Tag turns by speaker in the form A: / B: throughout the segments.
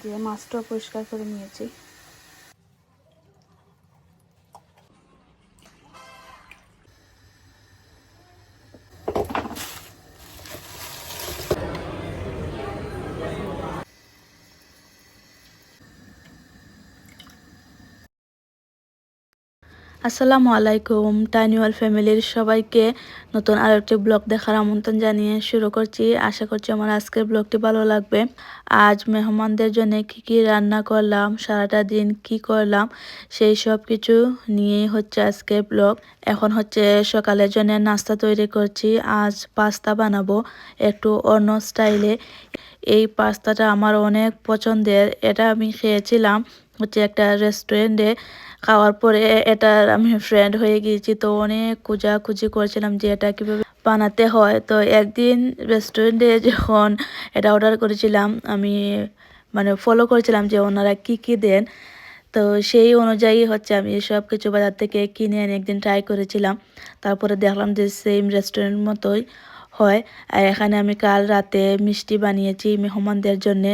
A: দিয়ে মাছটাও পরিষ্কার করে নিয়েছি। আসসালামু আলাইকুম, টাইনিওয়াল ফ্যামিলির সবাইকে নতুন আরও একটি ব্লগ দেখার আমন্ত্রণ জানিয়ে শুরু করছি। আশা করছি আমার আজকের ব্লগটি ভালো লাগবে। আজ মেহমানদের জন্য কি কি রান্না করলাম, সারাটা দিন কি করলাম, সেই সব কিছু নিয়েই হচ্ছে আজকের ব্লগ। এখন হচ্ছে সকালের জন্য নাস্তা তৈরি করছি, আজ পাস্তা বানাবো একটু অন্য স্টাইলে। এই পাস্তাটা আমার অনেক পছন্দের, এটা আমি খেয়েছিলাম। হচ্ছে একটা রেস্টুরেন্টে খাওয়ার পরে এটার আমি ফ্রেন্ড হয়ে গিয়েছি, তো অনেক খোঁজাখুঁজি করেছিলাম যে এটা কীভাবে বানাতে হয়। তো একদিন রেস্টুরেন্টে যখন এটা অর্ডার করেছিলাম, আমি মানে ফলো করেছিলাম যে ওনারা কি কি দেন। তো সেই অনুযায়ী হচ্ছে আমি সব কিছু বাজার থেকে কিনে এনে একদিন ট্রাই করেছিলাম। তারপরে দেখলাম যে সেম রেস্টুরেন্ট মতোই হয়। আর এখানে আমি কাল রাতে মিষ্টি বানিয়েছি মেহমানদের জন্যে।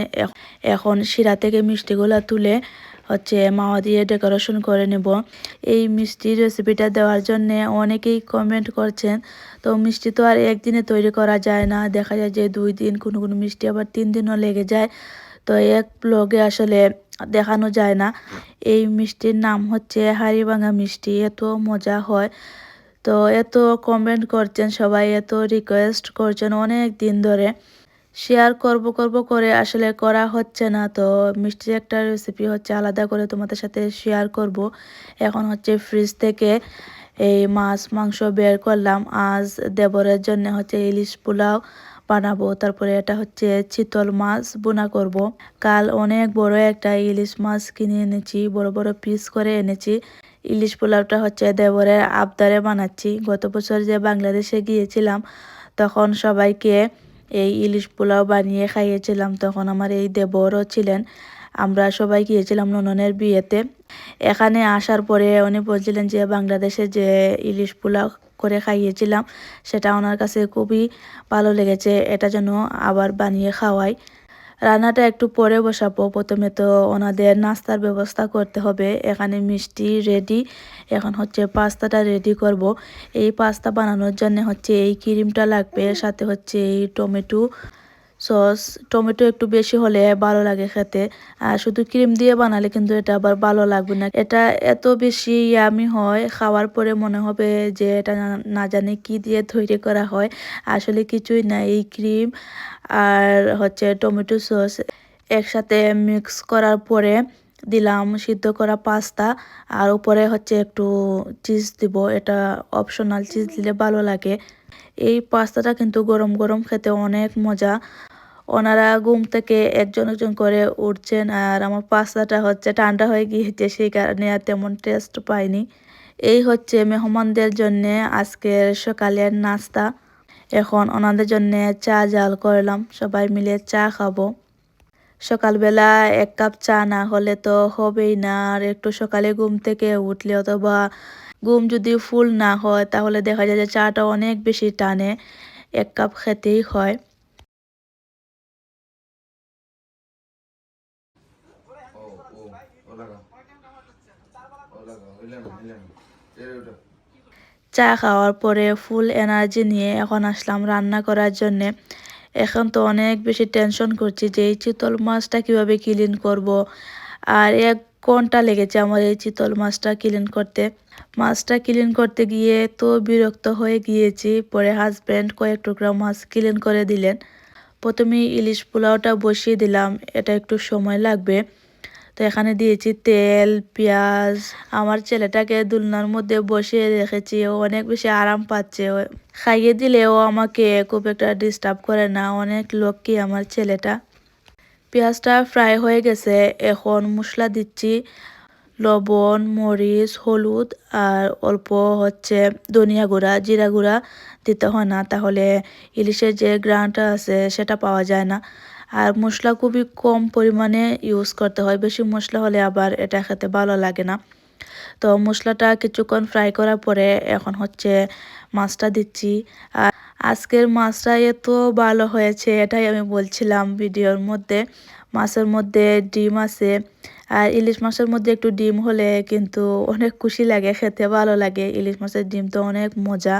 A: এখন শিরা থেকে মিষ্টিগুলো তুলে হচ্ছে মাওয়া দিয়ে ডেকোরেশন করে নেব। এই মিষ্টির রেসিপিটা দেওয়ার জন্যে অনেকেই কমেন্ট করছেন, তো মিষ্টি তো আর একদিনে তৈরি করা যায় না। দেখা যায় যে দুই দিন কোনো কোনো মিষ্টি আবার তিন দিনও লেগে যায়, তো এক ব্লগে আসলে দেখানো যায় না। এই মিষ্টির নাম হচ্ছে হাড়িভাঙা মিষ্টি, এত মজা হয়। তো এত কমেন্ট করছেন সবাই, এত রিকোয়েস্ট করছেন অনেক দিন ধরে। শেয়ার করব করব করে আসলে করা হচ্ছে না। তো মিষ্টির একটা রেসিপি হচ্ছে আলাদা করে তোমাদের সাথে শেয়ার করব। এখন হচ্ছে ফ্রিজ থেকে এই মাছ, মাংস বের করলাম। আজ দেবরের জন্য হচ্ছে ইলিশ পোলাও বানাবো। তারপরে এটা হচ্ছে চিতল মাছ বোনা করব। কাল অনেক বড় একটা ইলিশ মাছ কিনে এনেছি, বড় বড় পিস করে এনেছি। ইলিশ পোলাওটা হচ্ছে দেবরের আবদারে বানাচ্ছি। গত বছর যে বাংলাদেশে গিয়েছিলাম, তখন সবাইকে এই ইলিশ পোলাও বানিয়ে খাইয়েছিলাম। তখন আমার এই দেবরও ছিলেন। আমরা সবাই গিয়েছিলাম নননের বিয়েতে। এখানে আসার পরে উনি বলছিলেন যে, বাংলাদেশে যে ইলিশ পোলাও করে খাইয়েছিলাম, সেটা ওনার কাছে খুবই ভালো লেগেছে। এটা যেন আবার বানিয়ে খাওয়াই। রান্নাটা একটু পরে বসাবো। প্রথমে তো ওনাদের নাস্তার ব্যবস্থা করতে হবে। এখানে মিষ্টি রেডি এখন হচ্ছে পাস্তাটা রেডি করব। এই পাস্তা বানানোর জন্য হচ্ছে এই ক্রিমটা লাগবে, সাথে হচ্ছে এই টমেটো সস, টমেটো একটু বেশি হলে ভালো লাগে খেতে। আর শুধু ক্রিম দিয়ে বানালে কিন্তু এটা আবার ভালো লাগবে না। এটা এত বেশি ইয়ামি হয়, খাওয়ার পরে মনে হবে যে এটা না- জানি কি দিয়ে তৈরি করা হয়। আসলে কিছুই না, এই ক্রিম আর হচ্ছে টমেটো সস একসাথে মিক্স করার পরে দিলাম, সিদ্ধ করা পাস্তা, আর উপরে হচ্ছে একটু চিজ দিব। এটা অপশনাল চিজ দিলে ভালো লাগে। এই পাস্তাটা কিন্তু গরম গরম খেতে অনেক মজা। ওনারা ঘুম থেকে একজন একজন করে উঠছেন, আর আমার পাস্তাটা হচ্ছে ঠান্ডা হয়ে গিয়েছে, সেই কারণে আর তেমন টেস্ট পাইনি। এই হচ্ছে মেহমানদের জন্য আজকের সকালের নাস্তা। এখন ওনাদের জন্য চা জাল করলাম, সবাই মিলে চা খাব। সকালবেলা এক কাপ চা না হলে তো হবেই না। আর একটু সকালে ঘুম থেকে উঠলে অথবা ঘুম যদি ফুল না হয়, তাহলে দেখা যায় যে চাটা অনেক বেশি টানে। এক কাপ খেতেই হয়। চা খাওয়ার পরে ফুল এনার্জি নিয়ে এখন আসলাম রান্না করার জন্যে। এখন তো অনেক বেশি টেনশন করছি যে এই চিতল মাছটা কীভাবে ক্লিন করব। আর এক ঘণ্টা লেগেছে আমার এই চিতল মাছটা ক্লিন করতে। মাছটা ক্লিন করতে গিয়ে তো বিরক্ত হয়ে গিয়েছি, পরে হাজব্যান্ড কয়েক টুকরা মাছ ক্লিন করে দিলেন। প্রথমে ইলিশ পোলাওটা বসিয়ে দিলাম, এটা একটু সময় লাগবে। তো এখানে দিয়েছি তেল, পেঁয়াজ। আমার ছেলেটাকে দুলনার মধ্যে বসিয়ে রেখেছি, ও অনেক বেশি আরাম পাচ্ছে। ও খাইয়ে দিলে ও আমাকে খুব একটা ডিস্টার্ব করে না, অনেক লক্ষ্মী আমার ছেলেটা। পেঁয়াজটা ফ্রাই হয়ে গেছে, এখন মশলা দিচ্ছি। লবণ, মরিচ, হলুদ আর অল্প হচ্ছে ধনিয়া গুঁড়া, জিরা গুঁড়া দিতে হয় না, তাহলে ইলিশের যে গ্রানটা আছে সেটা পাওয়া যায় না। আর মশলা খুবই কম পরিমাণে ইউজ করতে হয়। বেশি মশলা হলে আবার এটা খেতে ভালো লাগে না। তো মশলাটা কিছুক্ষণ ফ্রাই করার পরে এখন হচ্ছে মাছটা দিচ্ছি। আর আজকের মাছটা এত ভালো হয়েছে এটাই আমি বলছিলাম ভিডিওর মধ্যে। মাছের মধ্যে ডিম আছে আর ইলিশ মাছের মধ্যে একটু ডিম হলে কিন্তু অনেক খুশি লাগে, খেতে ভালো লাগে। ইলিশ মাছের ডিম তো অনেক মজা।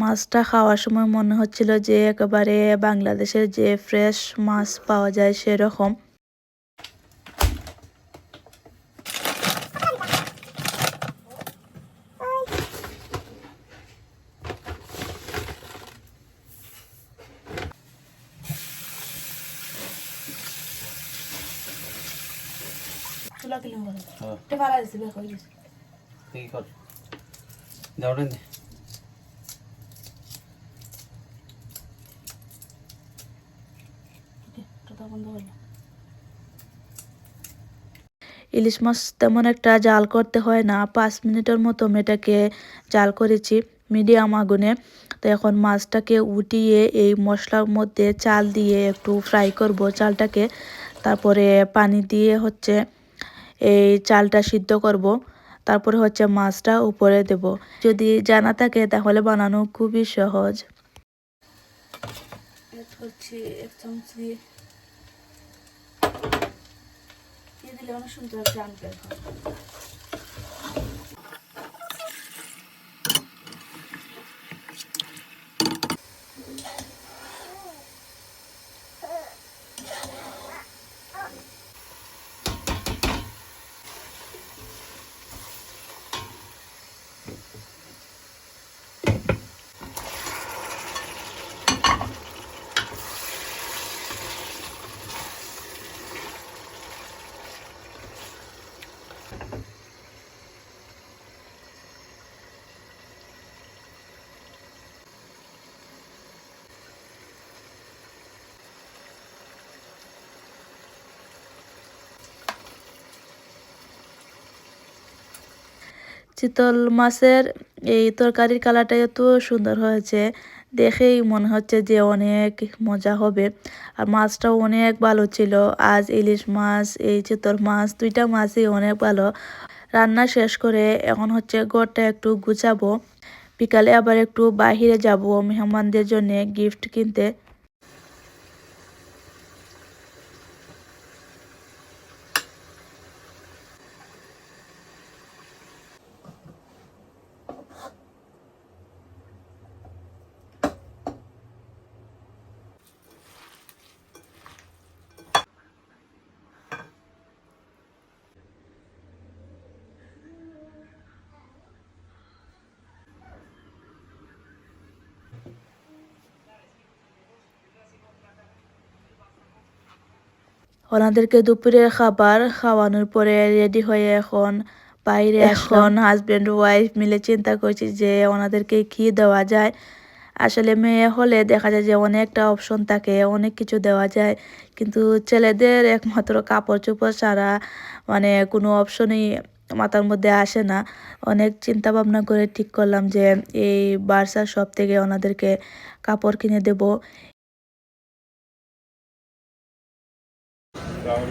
A: মাছটা খাওয়ার সময় মনে হচ্ছিল যে একেবারে বাংলাদেশের যে ফ্রেশ মাছ পাওয়া যায় সেরকম তুলা কিলো
B: হ্যাঁ
A: এটা ভাড়া দিছি দেখো ইলিশ
B: কি কর। যাও রে
A: ইলিশ মাছ তেমন একটা জাল করতে হয় না। পাঁচ মিনিটের মতো এটাকে জাল করেছি মিডিয়াম আগুনে। তো এখন মাছটাকে উঠিয়ে এই মশলার মধ্যে চাল দিয়ে একটু ফ্রাই করব চালটাকে। তারপরে পানি দিয়ে হচ্ছে এই চালটা সিদ্ধ করব। তারপরে হচ্ছে মাছটা উপরে দেব। যদি জানা থাকে তাহলে বানানো খুবই সহজ। এক চামচ দিয়ে দিলে অনেক সুন্দর চিতল মাছের এই তরকারির কালারটা এত সুন্দর হয়েছে। দেখেই মনে হচ্ছে যে অনেক মজা হবে। আর মাছটাও অনেক ভালো ছিল। আজ ইলিশ মাছ, এই চিতল মাছ, দুইটা মাছই অনেক ভালো। রান্না শেষ করে এখন হচ্ছে ঘরটা একটু গুছাবো। বিকালে আবার একটু বাহিরে যাব মেহমানদের জন্য গিফট কিনতে। ওনাদেরকে দুপুরের খাবার খাওয়ানোর পরে রেডি হয়ে এখন বাইরে এখন হাজব্যান্ড ওয়াইফ মিলে চিন্তা করছি যে ওনাদেরকে কি দেওয়া যায়। আসলে মেয়ে হলে দেখা যায় যে অনেকটা অপশন থাকে অনেক কিছু দেওয়া যায়। কিন্তু ছেলেদের একমাত্র কাপড় চোপড় ছাড়া মানে কোনো অপশনই মাথার মধ্যে আসে না। অনেক চিন্তা ভাবনা করে ঠিক করলাম যে এই বার্সার শপ থেকে ওনাদেরকে কাপড় কিনে দেব। এখন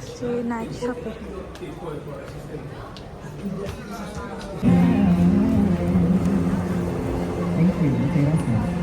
A: আসছি নাইট শপে
C: Thank you. Okay, that's nice.